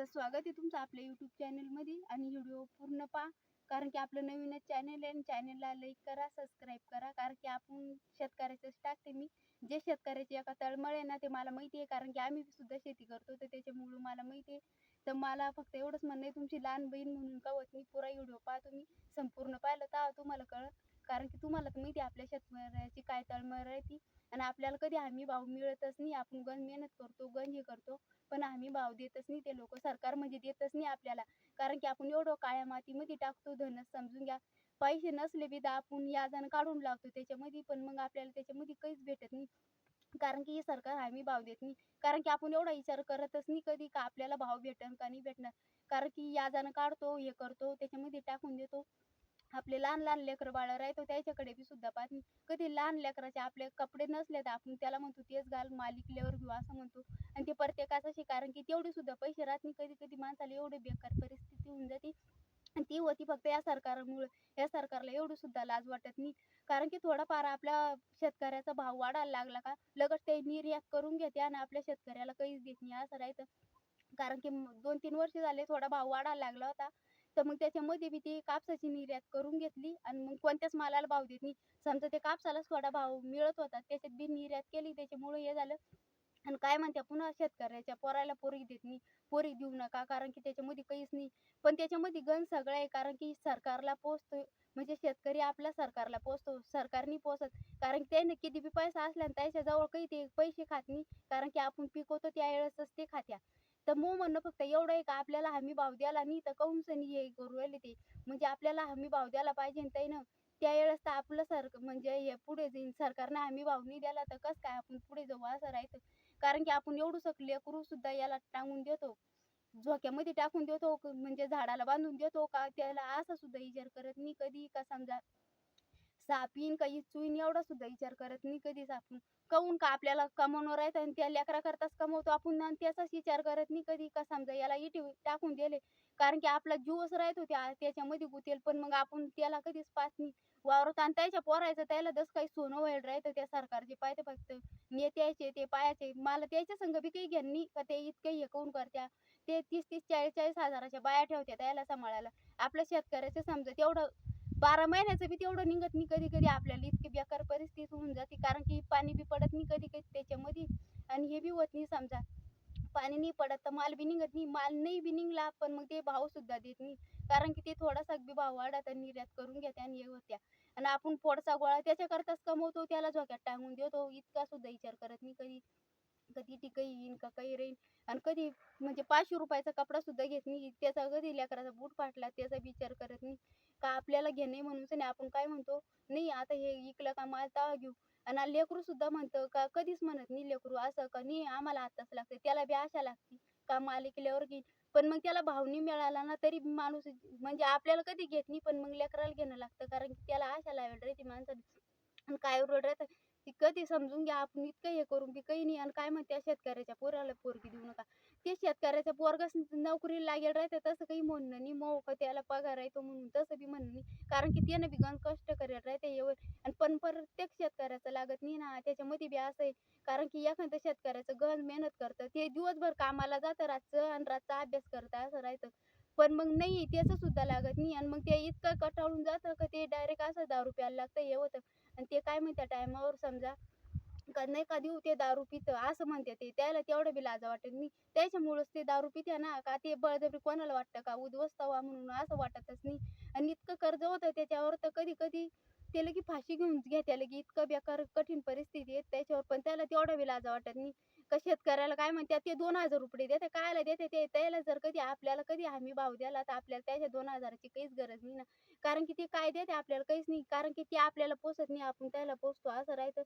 तर स्वागत आहे तुमचं आपल्या यूट्यूब चॅनलमध्ये आणि व्हिडिओ पूर्ण पहा. कारण की आपलं नवीनच चॅनल आहे. आणि चॅनलला लाईक करा सबस्क्राईब करा. कारण की आपण शेतकऱ्याचंच टाकते मी. जे शेतकऱ्याची एका तळमळ आहे ना ते मला माहिती आहे. कारण की आम्ही सुद्धा शेती करतो. तर त्याच्यामुळं मला माहिती आहे. तर मला फक्त एवढंच म्हणणं आहे. तुमची लहान बहीण म्हणून कळत मी पुरा व्हिडिओ पाहा तुम्ही. संपूर्ण पाहिलं तर तुम्हाला कळत कारण की तुम्हाला तर माहिती आपल्या शेतकऱ्याची काय तळमळ राहते. आणि आपल्याला कधी हमी भाव मिळतच नाही. आपण गण मेहनत करतो गण हे करतो. पण आम्ही भाव देतच नाही ते लोक. सरकार म्हणजे देतच नाही आपल्याला. कारण की आपण एवढं काळ्या मातीमध्ये टाकतो धनच समजून घ्या. पैसे नसले बी तर आपण याजानं काढून लागतो त्याच्यामध्ये. पण मग आपल्याला त्याच्यामध्ये काहीच भेटत नाही. कारण की हे सरकार हमी भाव देत नाही. कारण की आपण एवढा विचार करतच नाही कधी का आपल्याला भाव भेटन का नाही भेटणार. कारण की याजानं काढतो हे करतो त्याच्यामध्ये टाकून देतो. आपले लहान लहान लेकरं बाळ राहतो त्याच्याकडे बी सुद्धा पाहत नाही. कधी लहान लेकराचे आपले कपडे नसले तर आपण त्याला म्हणतो तेच घाल मालिकल्यावर घेऊ असं म्हणतो. आणि ते प्रत्येकाचं कारण की तेवढे सुद्धा पैसे राहत नाही. कधी कधी माणसाला एवढी बेकार परिस्थिती होऊन जाते. आणि ती होती फक्त या सरकारमुळे. या सरकारला एवढी सुद्धा लाज वाटत नाही. कारण की थोडाफार आपल्या शेतकऱ्याचा भाव वाढायला लागला का लगेच ते निर्यात करून घेते आणि आपल्या शेतकऱ्याला काहीच देत नाही. असं राहतं. कारण की दोन तीन वर्ष झाले थोडा भाव वाढायला लागला होता. तर मग त्याच्यामध्ये बी ती कापसाची निर्यात करून घेतली आणि मग कोणत्याच मालाला भाव देत नाही. समजा ते कापसालाच थोडा भाव मिळत होता त्याच्यात बी निर्यात केली. त्याच्यामुळे हे झालं. आणि काय म्हणते पुन्हा शेतकऱ्याच्या पोराला पोरी देत नाही. पोरी देऊ नका कारण की त्याच्यामध्ये काहीच नाही. पण त्याच्यामध्ये गण सगळं आहे कारण की सरकारला पोचतो. म्हणजे शेतकरी आपल्या सरकारला पोचतो. सरकारनी पोचत. कारण की त्याने किती बी पैसा असला आणि त्याच्याजवळ काही ते पैसे खात नाही. कारण की आपण पिकवतो त्यावेळेसच ते खात्या. तर मो म्हणणं फक्त एवढं आहे का? आपल्याला हमी भाव द्यायला नाही तर काहून सनी हे करू राहिले ते? म्हणजे आपल्याला हमी भाव द्यायला पाहिजे आणि ना. त्यावेळेस तर आपलं सर म्हणजे हे पुढे जाईन. सरकारनं हमी भाव नाही द्याला तर कसं काय आपण पुढे जाऊ असं राहतं? कारण की आपण एवढं सकले करू सुद्धा याला टांगून देतो. झोक्यामध्ये टाकून देतो. म्हणजे झाडाला बांधून देतो का? त्याला असा सुद्धा इजार करत नाही कधी का समजा साप येईन का चुईन एवढा सुद्धा विचार करत नाही कधीच आपण काऊन का आपल्याला कमावणार आहे आणि त्या लेकरा करताच कमवतो आपण आणि त्याचाच विचार करत नाही कधी? का समजा याला इटी टाकून दिले. कारण की आपला जीवच राहतो त्या त्याच्यामध्ये गुतेल. पण मग आपण त्याला कधीच पाच नाही. वावरत आणि त्याच्या पोरायचं त्याला दस काही सोनं व्हायला राहतं त्या सरकारचे पाहते फक्त. नेत्याचे ते पायाचे मला त्याच्या संग बी काही घेण नाही का ते इतकं हे काऊन करत्या? ते तीस तीस चाळीस चाळीस हजाराच्या बाया ठेवत्या त्याला सांभाळायला. आपल्या शेतकऱ्याचं समजा तेवढं बारा महिन्याचं बी तेवढं निघत नाही कधी कधी आपल्याला. इतकी बेकार परिस्थिती होऊन जाते. कारण की पाणी बी पडत नाही कधी कधी त्याच्यामध्ये आणि हे बी होत नाही समजा. पाणी नाही पडत तर माल बी निघत नाही. माल नाही बी निघला पण मग ते भाव सुद्धा देत नाही. कारण की ते थोडासा बी भाव वाढत आणि निर्यात करून घेत्या आणि हे होत्या. आणि आपण पोडचा गोळा त्याच्याकरताच कमवतो त्याला झोक्यात टांगून देतो. इतका सुद्धा विचार करत नाही कधी. कधी ती काही येईन का काही राहीन. आणि कधी म्हणजे पाचशे रुपयाचा कपडा सुद्धा घेत नाही. त्याचा कधी लेकराचा बूट फाटला त्याचा विचार करत नाही. का आपल्याला घेणे म्हणून नाही. आपण काय म्हणतो? नाही आता हे इकलं का? माल तवा घेऊ. आणि लेकरू सुद्धा म्हणतं का? कधीच म्हणत नाही लेकरू असं का? नाही आम्हाला आताच लागते त्याला बी आशा लागते का माल इकल्यावर घेईन? पण मग त्याला भावनी मिळाला ना तरी माणूस म्हणजे आपल्याला कधी घेत नाही पण मग लेकराला घेणं लागतं. कारण की त्याला आशा लावेल ती माणसाने आणि काय रोड राहतं ती कधी समजून घ्या. आपण इतकं हे करून बी काही नाही. आणि काय म्हणते? शेतकऱ्याच्या पोराला पोरगी देऊ नका. ते शेतकऱ्याच्या पोरगाच नोकरीला लागेल राहते तसं काही म्हणणं नाही. मग का त्याला पगार येतो म्हणून तसं बी म्हणणं नाही. कारण की त्यानं बी गण कष्ट करेल राहते एवढं. आणि पण प्रत्येक शेतकऱ्याचं लागत नाही ना. त्याच्यामध्ये बी असं आहे. कारण की एखादं शेतकऱ्याचं गण मेहनत करतं. ते दिवसभर कामाला जातं रातचं आणि रातचा अभ्यास करतं असं राहतं. पण मग नाही त्याचं सुद्धा लागत नाही. आणि मग ते इतकं कटाळून जातं का ते डायरेक्ट असं दारू प्यायला लागतं हे होतं. आणि ते काय म्हणतात टायमावर समजा नाही का देऊ ते दारू पितं असं म्हणते ते. त्याला तेवढं बी लाजा वाटत नाही. त्याच्यामुळंच ते दारू पिते ना का ते बळजबरी कोणाला वाटतं का? उद्ध्वस्त व्हा म्हणून असं वाटतच नाही. आणि इतकं कर्ज होतं त्याच्यावर तर कधी कधी ते लगी फाशी घेऊन घेत्या लगी इतकं बेकार कठीण परिस्थिती आहे त्याच्यावर पण त्याला तेवढं बी लाजा वाटत नाही. का शेतकऱ्याला काय म्हणतात ते दोन हजार रुपये देते कायला देते ते? त्याला जर कधी आपल्याला कधी हमी भाव द्याला तर आपल्याला त्याच्या दोन हजाराची काहीच गरज नाही ना. कारण की ते काय देते आपल्याला काहीच नाही. कारण की ते आपल्याला पोसत नाही आपण त्याला पोसतो असं राहतं.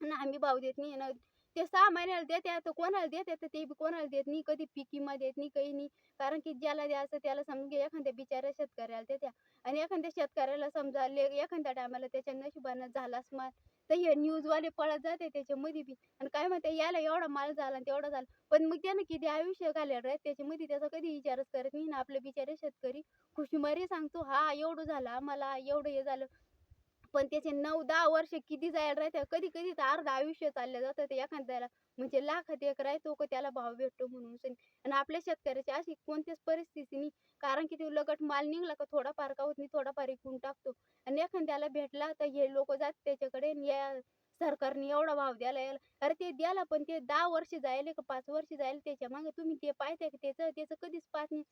ना आम्ही भाव देत नाही ना. ते सहा महिन्याला देते तर कोणाला देते तर ते बी कोणाला देत नाही. कधी पिकीमध्ये देत नाही काही नाही. कारण की ज्याला द्यायचं त्याला समजून एखाद्या बिचाऱ्या शेतकऱ्याला देत्या. आणि एखाद्या शेतकऱ्याला समजा ले एखाद्या टायमाला त्याच्या नशिबानं झालाच माल तर हे न्यूजवाले पळत जाते त्याच्यामध्ये बी. आणि काय म्हणते याला एवढा माल झाला आणि तेवढा झाला. पण मग त्यानं किती आयुष्य घालेलं राहत त्याच्यामध्ये त्याचा कधी विचारच करत नाही ना. आपले बिचारे शेतकरी खुशीमारी सांगतो हा एवढं झालं आम्हाला एवढं हे झालं. पण त्याचे नऊ दहा वर्ष किती जायला राहते कधी कधी तर अर्ध आयुष्य चाललं जातं ते एखाद्याला. म्हणजे लाखात एक राहतो का त्याला भाव भेटतो म्हणून. आणि आपल्या शेतकऱ्याची अशी कोणत्याच परिस्थिती नाही. कारण की ते लगट माल निघला का थोडाफार का होत नाही थोडाफार विकून टाकतो. आणि एखाद्याला भेटला तर हे लोक जात त्याच्याकडे या सरकारने एवढा भाव द्यायला यायला. अरे ते द्याला पण ते दहा वर्ष जायले का पाच वर्ष जायला त्याच्यामागे तुम्ही ते पाहताय त्याचं त्याचं कधीच पाहत नाही.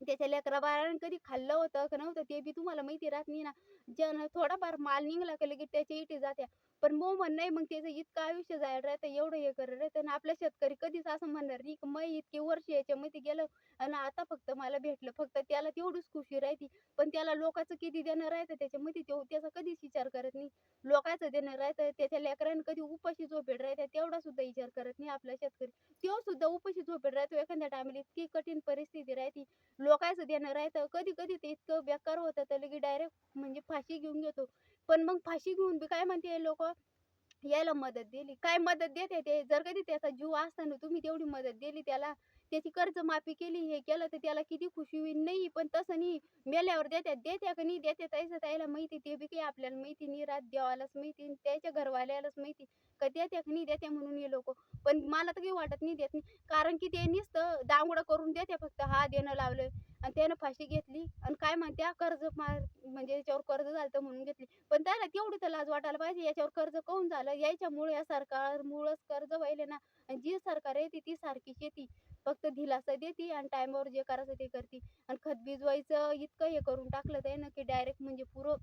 त्याच्या लेकरा बाळानं कधी खाल्लं होतं का नव्हतं ते बी तुम्हाला माहिती राहत नाही ना. ज्यानं थोडाफार माल निघला का लगेच त्याच्या इथे जात्या. पण मो म्हण नाही मग त्याचं इतकं आयुष्य जायला राहतं एवढं हे करत राहतं आणि आपला शेतकरी कधीच असं म्हणणार नाही की मग इतके वर्ष याच्यामध्ये गेलं आणि आता फक्त मला भेटलं फक्त त्याला तेवढीच खुशी राहते पण त्याला लोकांचं किती देणं राहतं त्याच्यामध्ये तो त्याचा कधीच विचार करत नाही. लोकांचं देणं राहतं त्याच्या लेकरांनी कधी उपाशी झोपेड राहते तेवढा सुद्धा विचार करत नाही आपला शेतकरी. तो सुद्धा उपाशी झोपेड राहतो एखाद्या टायमाला इतकी कठीण परिस्थिती राहते. लोकांचं देणं राहतं कधी कधी ते इतकं बेकार होतं तर लगे डायरेक्ट म्हणजे फाशी घेऊन घेतो. पण मग फाशी घेऊन बी काय म्हणते लोक? यायला मदत दिली. काय मदत देते ते? जर कधी त्याचा जीव असताना तुम्ही तेवढी मदत दिली त्याला त्याची कर्जमाफी केली हे केलं तर त्याला किती खुशी होईल. नाही पण तसं नाही. मेल्यावर देत्यात देत्या का नाही? देते त्याचं त्याला माहिती ते बी काही आपल्याला माहिती नाही. रात देवालाच माहिती त्याच्या घरवाल्यालाच माहिती का देत्या का नाही? देत्या म्हणून हे लोक. पण मला तर काही वाटत नाही देत नाही. कारण की ते नुसतं दांगडं करून देत्या फक्त. हा देणं लावलं आणि त्यानं फाशी घेतली आणि काय म्हणत्या? कर्ज म्हणजे याच्यावर कर्ज झालं म्हणून घेतली. पण त्याला तेवढी तर लाज वाटायला पाहिजे. याच्यावर कर्ज काऊन झालं? याच्यामुळे या सरकारमुळंच कर्ज व्हायले ना. आणि जी सरकार येते ती सारखीच येते फक्त दिलासा देते आणि टायमावर जे करायचं ते करते. आणि खत भिजवायचं इतकं हे करून टाकलं त्यानं की डायरेक्ट म्हणजे पुरं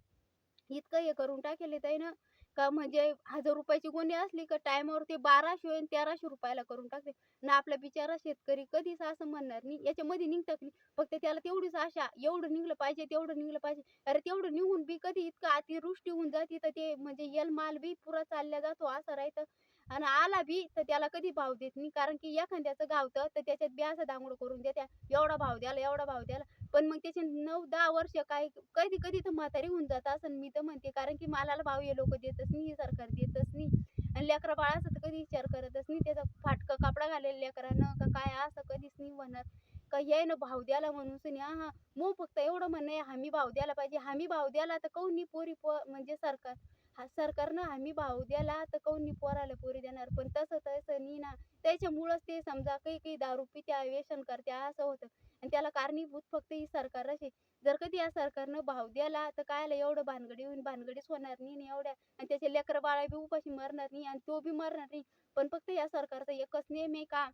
इतकं हे करून टाकेल ना का म्हणजे हजार रुपयाची गोणी असली का टायमावर ते बाराशे आणि तेराशे रुपयाला करून टाकते. ना आपला बिचारा शेतकरी कधीच असं म्हणणार नाही. याच्यामध्ये निघतात नाही. फक्त त्याला तेवढीच आशा एवढं निघलं पाहिजे तेवढं निघलं पाहिजे. अरे तेवढं निघून बी कधी इतकं अतिवृष्टी होऊन जाते तर ते म्हणजे यल माल बी पुरा चालला जातो असं राहतं. आणि आला बी तर त्याला कधी भाव देत नाही. कारण की एखाद्याचं गावतं तर त्याच्यात बी असं दांगडं करून देत्या. एवढा भाव द्याला एवढा भाव द्याला पण मग त्याचे नऊ दहा वर्ष काय कधी कधी तर म्हातारी होऊन जात असं मी तर म्हणते. कारण की मालाला भाव हे लोक देतच नाही सरकार देतच नाही. आणि लेकरा बाळाचा तर कधी विचार करतच नाही. त्याचा फाटकं कपडा घालेल लेकरानं का काय असं कधीच नाही म्हणत का ये ना भाव द्याला म्हणून सुनी हा मग फक्त एवढं म्हणणं आहे हमी भाव द्यायला पाहिजे. हमी भाव द्याला तर काऊन नाही पोरी पो म्हणजे सरकार. हा सरकारनं हमी भाव द्याला तर काऊन नाही पोराला पोरी देणार. पण तसं तसं नाही ना. त्याच्यामुळंच ते समजा काही काही दारू पित्या व्यसन करत्या असं होतं. आणि त्याला कारणीभूत फक्त ही सरकारच आहे. जर कधी या सरकारनं भाव द्याला तर कायला एवढं भानगडी होऊन भानगडीच होणार नाही एवढ्या. आणि त्याचे लेकरं बाळा बी उपाशी मरणार नाही आणि तो बी मरणार नाही. पण फक्त या सरकारचा एकच नेम आहे का?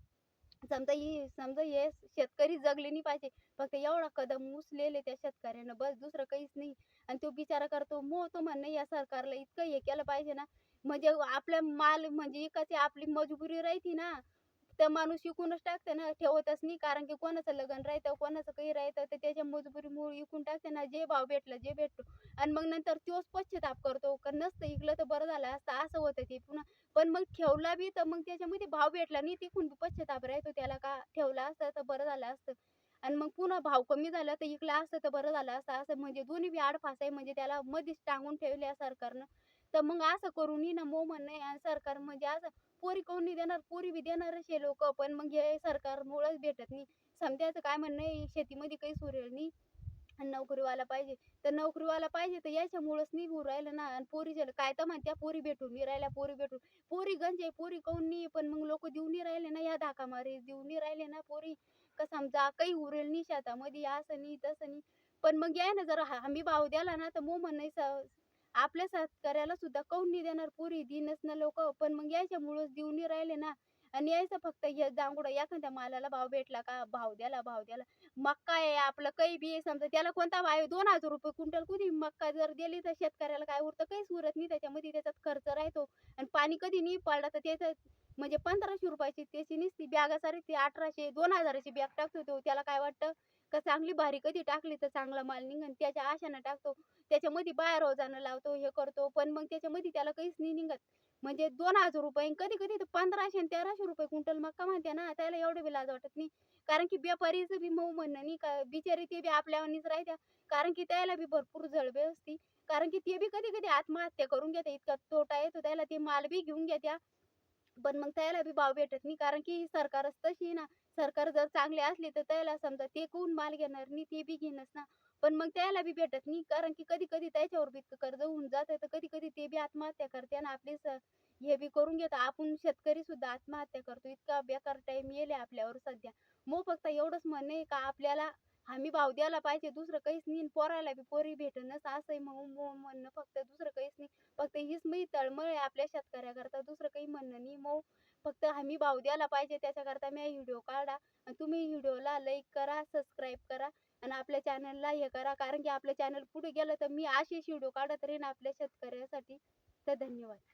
समजा ही समजा हे शेतकरी जगले नाही पाहिजे. फक्त एवढा कदम उचलेले त्या शेतकऱ्यानं. बस दुसरं काहीच नाही. तो बिचारा करतो मो तो म्हणणं या सरकारला इतकं हे केलं पाहिजे ना. म्हणजे आपल्या माल म्हणजे इकाची आपली मजबुरी राहती ना. तर माणूस विकूनच टाकते ना ठेवतच नाही. कारण की कोणाचं लग्न राहतं कोणाचं काही राहतं तर त्याच्या मजबुरीमुळे विकून टाकते ना. जे भाव भेटला जे भेटतो. आणि मग नंतर तोच पश्चाताप करतो. का नसतं इकलं तर बरं झालं असतं असं होतं ते पुन्हा. पण मग ठेवला बी तर मग त्याच्यामध्ये भाव भेटला नाही तिकून पश्चाताप राहतो त्याला का ठेवला असतं तर बरं झालं असतं. आणि मग पुन्हा भाव कमी झाला तर इकला असतं तर बरं झालं असतं. असं म्हणजे दोन्ही बी आडफास आहे म्हणजे त्याला मध्येच टांगून ठेवले सरकारनं. तर मग असं करून ना मो म्हणणं सरकार म्हणजे असं पोरी कोण नाही देणार? पोरी बी देणारच हे लोक पण मग हे सरकारमुळंच भेटत नाही. समजायचं काय म्हणणं आहे शेतीमध्ये काही सुरेल नाही आणि नोकरीवाला पाहिजे. तर नोकरीवाला पाहिजे तर याच्यामुळंच नाही होऊ राहिलं ना. आणि पोरी काय तर म्हणत्या पोरी भेटून नाही राहिल्या पोरी भेटून. पोरी गंज आहे पोरी काऊन नाही पण मग लोक देऊन नाही राहिले ना या धाका मारे देऊन नाही राहिले ना पोरी. का समजा काही उरेल नाही शेतामध्ये असं नाही तसं नाही. पण मग या ना जर हमी भाव द्याला ना तर मो म्हणायचं आपल्या शेतकऱ्याला सुद्धा काऊन नाही देणार पुरी? दिनच ना लोक पण मग याच्यामुळंच देऊन राहिले ना. आणि यायचं फक्त हे जांगुडं एखाद्या मालाला भाव भेटला का? भाव द्याला भाव द्याला मक्का आहे आपलं काही बी समजा त्याला कोणता भाव दोन हजार रुपये क्विंटल कुठे मक्का जर दिली तर शेतकऱ्याला काय उरतं? काहीच उरत नाही त्याच्यामध्ये त्याच्यात खर्च राहतो. आणि पाणी कधी नाही पडला तर त्याचं म्हणजे पंधराशे रुपयाची त्याची निसती बॅग सारी ती अठराशे दोन हजाराची बॅग टाकतो तो. त्याला काय वाटतं? का चांगली भारी कधी टाकली तर चांगला माल निघन. त्याच्या आशानं टाकतो. त्याच्यामध्ये बाहेर जाणं लावतो हे करतो. पण मग त्याच्यामध्ये त्याला काहीच नाही निघत. म्हणजे दोन हजार रुपये कधी कधी तर पंधराशे आणि तेराशे रुपये क्विंटल मक्का म्हणते ना त्याला एवढं बी लाज वाटत नाही. कारण की व्यापारीचं बी मऊ म्हणणं नाही का? बिचारी ते बी आपल्यावानीच राहत्या. कारण की त्याला बी भरपूर जळबे असती. कारण की ते बी कधी कधी आत्महत्या करून घेते इतका तोटा येतो त्याला. ते माल बी घेऊन घेत्या. पण मग त्याला बी भाव भेटत नाही. कारण की सरकारच तशी ना. सरकार जर चांगले असले तर त्याला समजा ते कोण माल घेणार नाही ते बी घेणंच ना. पण मग त्याला बी भेटत नाही. कारण की कधी कधी त्याच्यावर बी इतकं कर्ज होऊन जातं. तर कधी कधी ते बी आत्महत्या करते आणि आपले हे बी करून घेतात आपण शेतकरी सुद्धा आत्महत्या करतो. इतका बेकार टाइम येले आपल्यावर सध्या. मग फक्त एवढंच म्हणणं आहे का आपल्याला हमी भाव द्यायला पाहिजे. दुसरं काहीच नाही. पोराला बी पोरी भेटनच असंही मग म्हणणं फक्त दुसरं काहीच फक्त हीच मी तळमळ आहे आपल्या शेतकऱ्याकरता दुसरं काही म्हणणं नाही. मग फक्त हमी भाव द्यायला पाहिजे त्याच्याकरता मी व्हिडिओ काढा. आणि तुम्ही व्हिडिओला लाईक करा सबस्क्राईब करा आणि आपल्या चॅनलला हे करा. कारण की आपलं चॅनल पुढे गेलं तर मी असेच व्हिडिओ काढत राहीन आपल्या शेतकऱ्यासाठी. तर धन्यवाद.